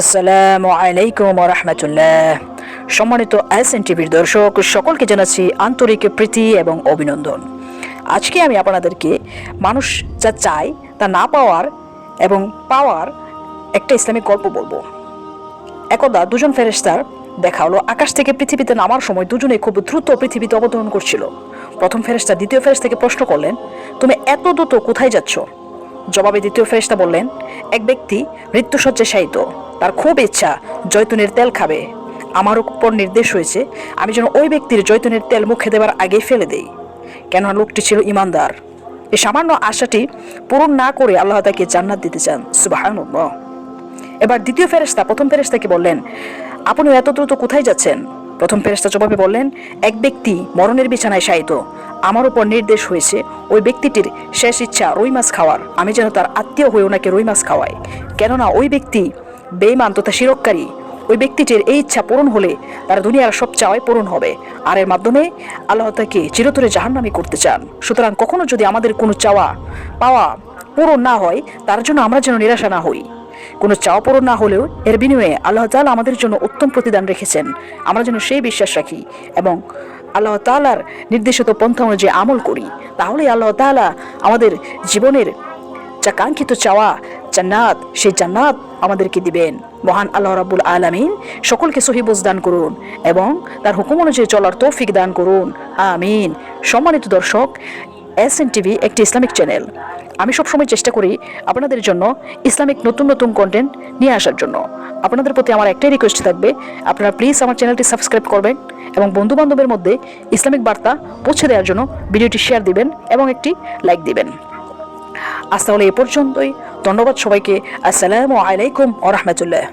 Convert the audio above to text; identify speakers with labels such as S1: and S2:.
S1: আসসালামু আলাইকুম রহমতুল্লাহ। সম্মানিত এস এন টিভির দর্শক, সকলকে জানাচ্ছি আন্তরিক প্রীতি এবং অভিনন্দন। আজকে আমি আপনাদেরকে মানুষ যা চায় তা না পাওয়ার এবং পাওয়ার একটা ইসলামিক গল্প বলব। একদা দুজন ফেরেস্তার দেখা হলো। আকাশ থেকে পৃথিবীতে নামার সময় দুজনে খুব দ্রুত পৃথিবীতে অবতরণ করছিল। প্রথম ফেরেস্তা দ্বিতীয় ফেরেস্তাকে প্রশ্ন করলেন, তুমি এত দ্রুত কোথায় যাচ্ছ? জবাবে দ্বিতীয় ফেরেস্তা বললেন, এক ব্যক্তি মৃত্যুসজ্জে শায়িত। তার খুব ইচ্ছা জৈতুনের তেল খাবে। আমার উপর নির্দেশ হয়েছে, আমি যেন ওই ব্যক্তির জৈতুনের তেল মুখে দেওয়ার আগে ফেলে দেই। কেননা লোকটি ছিল ইমানদার। এই সামান্য আশাটি পূরণ না করে আল্লাহ তাকে জান্নাত দিতে চান। সুবাহ এবার দ্বিতীয় ফেরেস্তা প্রথম ফেরেস্তাকে বললেন আপনি এত দ্রুত কোথায় যাচ্ছেন? প্রথম ফেরেস্তা জবাবে বললেন, এক ব্যক্তি মরণের বিছানায় শায়িত। আমার উপর নির্দেশ হয়েছে, ওই ব্যক্তিটির শেষ ইচ্ছা রুই মাছ খাওয়ার। আমি যেন তার আত্মীয় হয়ে ওনাকে রুই মাছ খাওয়াই। কেননা ওই ব্যক্তি বেইমান তথা শিরককারী। ওই ব্যক্তিটির এই ইচ্ছা পূরণ হলে তার দুনিয়ার সব চাওয়াই পূরণ হবে। আর এর মাধ্যমে আল্লাহ তাকে চিরতরে জাহান্নামি করতে চান। সুতরাং কখনো যদি আমাদের কোনো চাওয়া, পাওয়া পূরণ না হয়, তার জন্য আমরা যেন নিরাশা না হই। কোনো চাওয়া পূরণ না হলেও এর বিনিময়ে আল্লাহ তাআলা আমাদের জন্য উত্তম প্রতিদান রেখেছেন। আমরা যেন সেই বিশ্বাস রাখি এবং আল্লাহ তাআলার নির্দেশিত পন্থা অনুযায়ী আমল করি। তাহলেই আল্লাহ তাআলা আমাদের জীবনের যা কাঙ্ক্ষিত চাওয়া, জান্নাত, সেই জান্নাত আমাদেরকে দিবেন। মহান আল্লাহ রাব্বুল আলামিন সকলকে সহিবুজ দান করুন এবং তার হুকুম অনুযায়ী চলার তৌফিক দান করুন। আমিন। সম্মানিত দর্শক এস এন টিভি একটি ইসলামিক চ্যানেল। আমি সবসময় চেষ্টা করি আপনাদের জন্য ইসলামিক নতুন নতুন কন্টেন্ট নিয়ে আসার জন্য। আপনাদের প্রতি আমার একটাই রিকোয়েস্ট থাকবে, আপনারা প্লিজ আমার চ্যানেলটি সাবস্ক্রাইব করবেন এবং বন্ধু বান্ধবের মধ্যে ইসলামিক বার্তা পৌঁছে দেওয়ার জন্য ভিডিওটি শেয়ার দিবেন এবং একটি লাইক দিবেন। আজ তাহলে এ পর্যন্তই। ধন্যবাদ সবাইকে। আসসালামু আলাইকুম ও রহমতুল্লাহ।